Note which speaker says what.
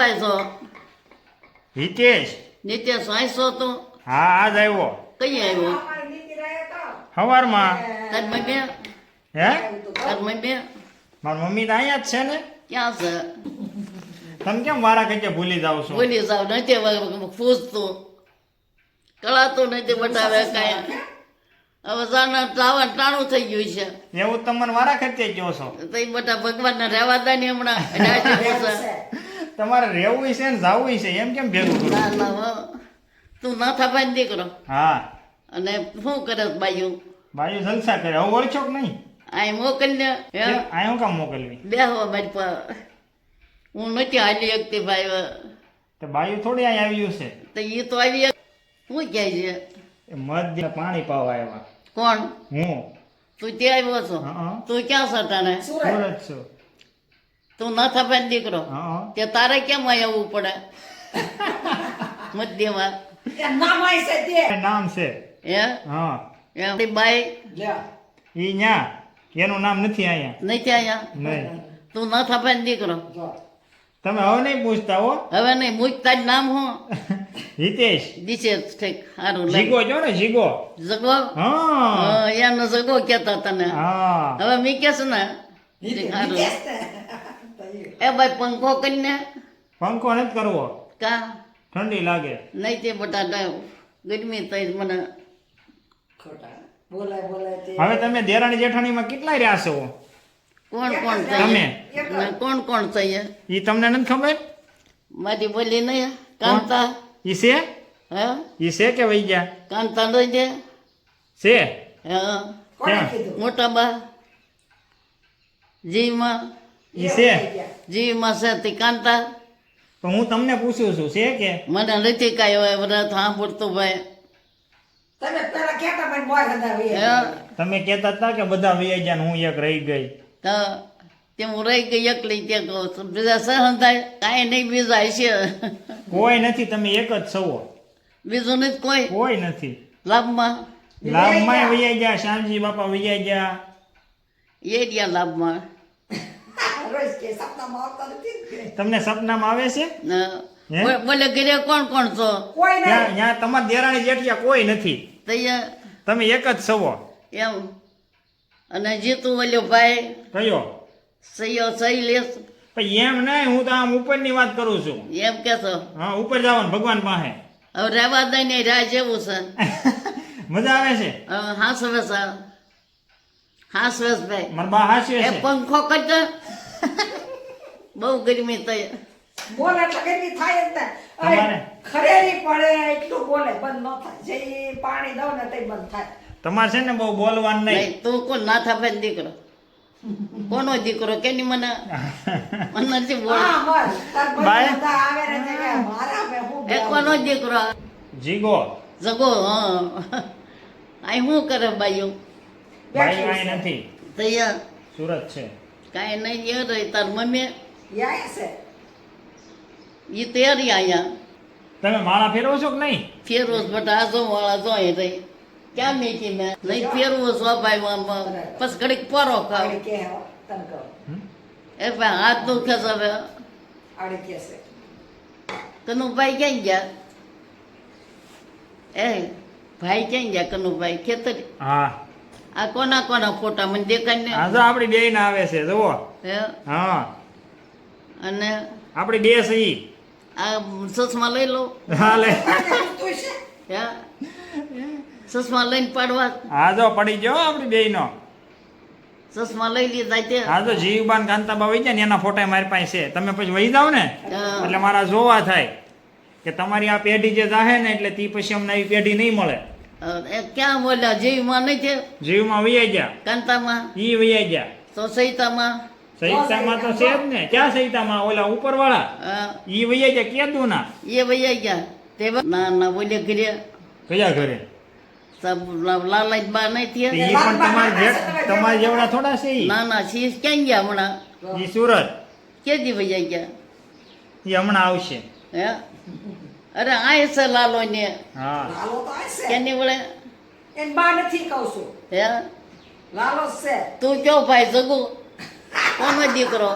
Speaker 1: ભાઈ
Speaker 2: હિતેશ.
Speaker 1: નિત્ય સાંઈસો તો?
Speaker 2: હા આજ આવ્યો.
Speaker 1: કઈ આવ્યો?
Speaker 2: સવારમાં
Speaker 1: તાર મમ્મી
Speaker 2: હે?
Speaker 1: તાર મમ્મી
Speaker 2: મારી મમ્મી તો અહીંયા જ છે ને.
Speaker 1: ક્યાં છે?
Speaker 2: તમે કેમ વારા કઈ ભૂલી જાવ છો?
Speaker 1: બોલી જાવ નથી પૂછતું. કળાતું નથી બતાવે કાંઈ. હવે જાના લાવવા ટાણું થઈ ગયું છે.
Speaker 2: એવું તમને વારા ખર્ચે કહો છો.
Speaker 1: તો એ બધા ભગવાનને રહેવા દે ને હમણાં.
Speaker 2: તમારે રહેવું છે ને જાવું છે એમ કેમ ભેગું કરું?
Speaker 1: ના ના તું ના થાપાય દીકરો.
Speaker 2: હા.
Speaker 1: અને શું કરે બાયું?
Speaker 2: બાજુ જલસા કરે. હવે ઓળખો કે નહીં?
Speaker 1: આય મોકલને હે.
Speaker 2: આ હું કામ મોકલવી?
Speaker 1: બેહો મારી પર હું નથી હાલી શકતી ભાઈ
Speaker 2: તો બાયું થોડી અહીં આવ્યું છે?
Speaker 1: તો એ તો આવી શું કહે છે?
Speaker 2: મધ પાણી પાવા આવ્યા
Speaker 1: કોણ?
Speaker 2: હું.
Speaker 1: તું ત્યાં આવ્યો છો? તું ક્યાં છો ને
Speaker 2: સુરત છું.
Speaker 1: તું ન થાપાય દીકરો.
Speaker 2: હા
Speaker 1: તે તારે કેમ આવવું પડે? મધ્યમાં.
Speaker 2: નામ છે
Speaker 1: હે?
Speaker 2: હા.
Speaker 1: એમ બાઈ?
Speaker 2: ઈ ન્યા. એનું નામ નથી અહીંયા.
Speaker 1: નથી અહીંયા?
Speaker 2: નહીં.
Speaker 1: તું ના થાપાય દીકરો.
Speaker 2: તમે હવે નહીં પૂછતા હો.
Speaker 1: હવે નહીં મૂકતા જ નામ હો.
Speaker 2: હિતેશ.
Speaker 1: દિશે ઠીક સારું
Speaker 2: જીગો જો ને જીગો?
Speaker 1: જગો?
Speaker 2: હા.
Speaker 1: હા, એનો જગો કેતા તને.
Speaker 2: હા.
Speaker 1: હવે મી કેસ ને. સારું. એ ભાઈ પંખો કરીને
Speaker 2: પંખો નથી કરવો.
Speaker 1: કા?
Speaker 2: ઠંડી લાગે.
Speaker 1: નહીં તે બટાટા ગરમી થઈ મને.
Speaker 2: હવે તમે દેરાણી જેઠાણીમાં કેટલા રહ્યા છો?
Speaker 1: કોણ કોણ
Speaker 2: તમે?
Speaker 1: કોણ કોણ થઈએ
Speaker 2: એ? તમને નથી ખબર?
Speaker 1: મારી બોલી નહીં કાંતા.
Speaker 2: ઈ છે?
Speaker 1: હે?
Speaker 2: ઈ છે કે વઈ ગયા?
Speaker 1: કાંતા નહીં છે
Speaker 2: છે?
Speaker 1: હા મોટા બા જીમાં.
Speaker 2: ઈ છે?
Speaker 1: જીમાં છે તે કાંતા
Speaker 2: તો હું તમને પૂછું છું છે કે?
Speaker 1: મને નથી કાંઈ હોય વ્રત સાંભળતું ભાઈ
Speaker 3: તમે પેલા હતા
Speaker 2: તમે કહેતા હતા કે બધા વૈયા ગયા હું એક રહી ગઈ?
Speaker 1: તો તે હું રહી ગઈ એકલી તે કહું છું બીજા સહન થાય કાંઈ નહીં બીજા છે
Speaker 2: કોઈ નથી તમે એક જ છો
Speaker 1: બીજું નથી કોઈ.
Speaker 2: કોઈ નથી.
Speaker 1: લાભમાં.
Speaker 2: લાભમાં વૈયા ગયા શ્યામજી બાપા વૈયા ગયા
Speaker 1: એ ગયા લાભમાં
Speaker 3: રોજ કે સપનામાં આવતા નથી ને.
Speaker 2: તમને સપનામાં આવે છે?
Speaker 1: બોલે ઘરે કોણ કોણ છો?
Speaker 3: કોઈ
Speaker 2: ત્યાં તમારા દેરાણી જેઠિયા કોઈ નથી.
Speaker 1: તૈયાર
Speaker 2: તમે એક જ સવો
Speaker 1: એમ. અને જીતું વલ્યો ભાઈ
Speaker 2: કયો?
Speaker 1: સૈયો સહી લેસ
Speaker 2: એમ નહીં હું તો આમ ઉપરની વાત કરું છું.
Speaker 1: એમ કેશો
Speaker 2: હા ઉપર જવાનું ભગવાન પાસે.
Speaker 1: હવે રહેવા દઈ ને રાહ જેવું છે.
Speaker 2: મજા આવે છે?
Speaker 1: હા છે. હાસ વેસ ભાઈ.
Speaker 2: મારા બા હાસ્ય છે.
Speaker 1: પંખો કટ બહુ ગરમી થઈ
Speaker 3: બોલે એટલે ગરમી થાય જ ને?
Speaker 2: તમારે?
Speaker 3: પડે એટલું બોલે બંધ ન થાય. જે પાણી દઉં ને તે બંધ થાય.
Speaker 2: તમારે છે ને બહુ બોલવાનું નહીં.
Speaker 1: તું કોણ? ના થાપે દીકરો. કોનો દીકરો? કેની મને? મને. નથી બોલ
Speaker 3: ભાઈ આવે ને મારા બે હું
Speaker 1: એ કોનો દીકરો?
Speaker 2: જીગો.
Speaker 1: જગો હા. અહીં શું કરે બાયું
Speaker 2: ભાઈ કાંઈ નથી.
Speaker 1: તૈયાર.
Speaker 2: સુરત છે.
Speaker 1: કાંઈ નહીં યાર રહી. તાર મમ્મી
Speaker 3: યાય છે.
Speaker 1: એ તૈયારી અહીંયા.
Speaker 2: તમે માળા ફેરવો છો કે નહીં?
Speaker 1: ફેરવું બટા આજો માળા જો એ રહી. ક્યાં મેકી મેં? નહીં ફેરવો છો ભાઈ. પછી ઘડીક પરો ખાવ.
Speaker 3: હો,
Speaker 1: એ ભાઈ હાથ દુખે છે હવે.
Speaker 3: આડી કે છે.
Speaker 1: કનુભાઈ ક્યાં ગયા? એ ભાઈ ક્યાં ગયા કનુભાઈ? ખેતરી.
Speaker 2: હા.
Speaker 1: આ કોના કોના ફોટા મને દેખાય ને?
Speaker 2: આ જો આપણી બે આવે છે જુઓ.
Speaker 1: હે?
Speaker 2: હા.
Speaker 1: અને
Speaker 2: આપણી બે સહી
Speaker 1: આ સસમાં લઈ લો.
Speaker 2: હાલે
Speaker 1: લે. સસમા લઈને પાડવા.
Speaker 2: હા જો પડી ગયો આપણી બે નો
Speaker 1: સસમા લઈ લીધા તે.
Speaker 2: હા જો જીવબાન કાંતાબા વહી જાય ને એના ફોટા મારી પાસે છે. તમે પછી વહી જાવ ને એટલે મારા જોવા થાય કે તમારી આ પેઢી જે જાહે ને એટલે તી પછી અમને આવી પેઢી નહીં મળે.
Speaker 1: એ ક્યાં બોલ્યા જીવમાં નહીં છે?
Speaker 2: જીવમાં વૈયા ગયા.
Speaker 1: કાંતામાં
Speaker 2: ઈ વૈયા ગયા.
Speaker 1: તો સૈતામાં.
Speaker 2: સહિતામાં તો છે જ ને. ક્યાં સહિતામાં? ઓલા ઉપરવાળા?
Speaker 1: વાળા
Speaker 2: ઈ વૈયા ગયા કેદું ના
Speaker 1: એ વૈયા ગયા. તે ના ના બોલે ઘરે.
Speaker 2: કયા ઘરે?
Speaker 1: લાલાજ લાલાઈ બા નહીં થયા.
Speaker 2: ઈ પણ તમારે તમારે જેવડા થોડા છે
Speaker 1: ના ના શીશ ક્યાં ગયા હમણાં?
Speaker 2: ઈ સુરત?
Speaker 1: કેદી વૈયા ગયા?
Speaker 2: ઈ હમણાં આવશે.
Speaker 1: હે? અરે આય છે લાલો ને.
Speaker 2: હા.
Speaker 3: લાલો તો આય છે.
Speaker 1: કેની વળે?
Speaker 3: એન બા નથી કહું છું.
Speaker 1: હે?
Speaker 3: લાલો છે.
Speaker 1: તું કયો ભાઈ જગુ? કોનો દીકરો.